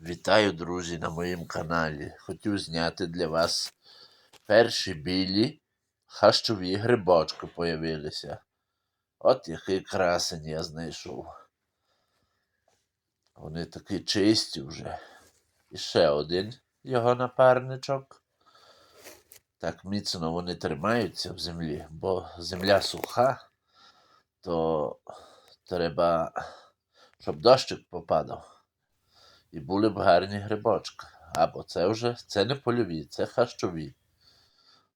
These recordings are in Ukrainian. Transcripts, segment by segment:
Вітаю, друзі, на моєму каналі. Хотів зняти для вас перші білі хащові грибочки появилися. От який красень я знайшов. Вони такі чисті вже. І ще один його напарничок. Так міцно вони тримаються в землі, бо земля суха, то треба, щоб дощик попадав. І були б гарні грибочки. Або це вже це не польові, це хащові.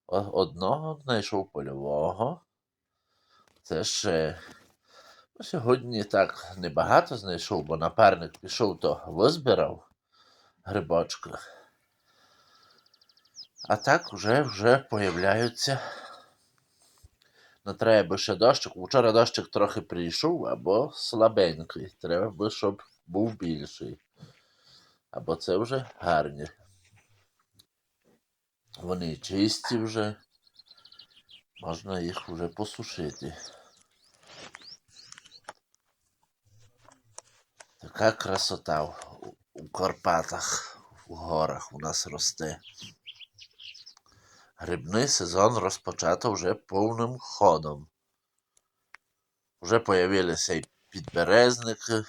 Одного знайшов польового. Це ще ну, сьогодні так небагато знайшов, бо напарник пішов, то визбирав грибочки. А так вже вже появляються. Ну, треба би ще дощик. Вчора дощик трохи прийшов, або слабенький. Треба би, щоб був більший. Або це вже гарні. Вони чисті вже. Можна їх вже посушити. Така красота у- у Карпатах, у горах у нас росте. Грибний сезон розпочато вже повним ходом. Вже появилися і підберезники,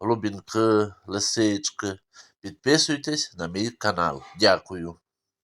глубінки, лисички. Підписуйтесь на мій канал. Дякую.